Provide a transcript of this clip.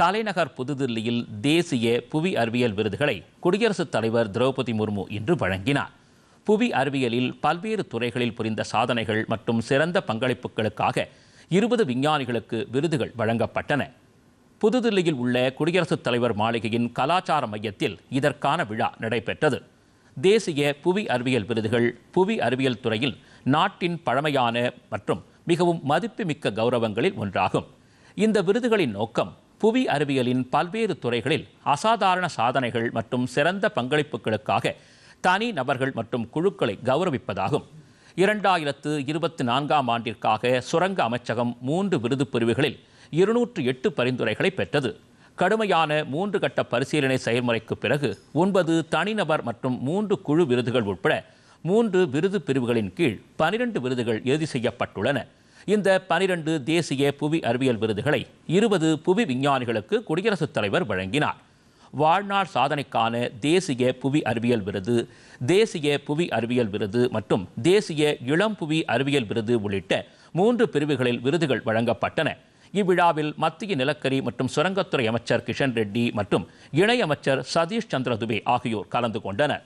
தலைநகர் புதுதில்லியில் தேசிய புவி அறிவியல் விருதுகளை குடியரசுத் தலைவர் திரௌபதி முர்மு இன்று வழங்கினார். புவி அறிவியலில் பல்வேறு துறைகளில் புரிந்த சாதனைகள் மற்றும் சிறந்த பங்களிப்புகளுக்காக இருபது விஞ்ஞானிகளுக்கு விருதுகள் வழங்கப்பட்டன. புதுதில்லியில் உள்ள குடியரசுத் தலைவர் மாளிகையின் கலாச்சார மையத்தில் இதற்கான விழா நடைபெற்றது. தேசிய புவி அறிவியல் விருதுகள் புவி அறிவியல் துறையில் நாட்டின் பழமையான மற்றும் மிகவும் மதிப்புமிக்க கௌரவங்களில் ஒன்றாகும். இந்த விருதுகளின் நோக்கம் புவி அறிவியலின் பல்வேறு துறைகளில் அசாதாரண சாதனைகள் மற்றும் சிறந்த பங்களிப்புகளுக்காக தனி நபர்கள் மற்றும் குழுக்களை கௌரவிப்பதாகும். இரண்டாயிரத்து இருபத்தி நான்காம் ஆண்டிற்காக சுரங்க அமைச்சகம் மூன்று விருது பிரிவுகளில் இருநூற்று எட்டு பரிந்துரைகளை பெற்றது. கடுமையான மூன்று கட்ட பரிசீலனை செயல்முறைக்கு பிறகு ஒன்பது தனிநபர் மற்றும் மூன்று குழு விருதுகள் உட்பட மூன்று விருது பிரிவுகளின் கீழ் பனிரெண்டு விருதுகள் இறுதி செய்யப்பட்டுள்ளன. இந்த பனிரெண்டு தேசிய புவி அறிவியல் விருதுகளை இருபது புவி விஞ்ஞானிகளுக்கு குடியரசுத் தலைவர் வழங்கினார். வாழ்நாள் சாதனைக்கான தேசிய புவி அறிவியல் விருது தேசிய புவி அறிவியல் விருது மற்றும் தேசிய இளம் புவி அறிவியல் விருது உள்ளிட்ட மூன்று பிரிவுகளில் விருதுகள் வழங்கப்பட்டன. இவ்விழாவில் மத்திய நிலக்கரி மற்றும் சுரங்கத்துறை அமைச்சர் கிஷன் ரெட்டி மற்றும் இணையமைச்சர் சதீஷ் சந்திர துபே ஆகியோர் கலந்து கொண்டனர்.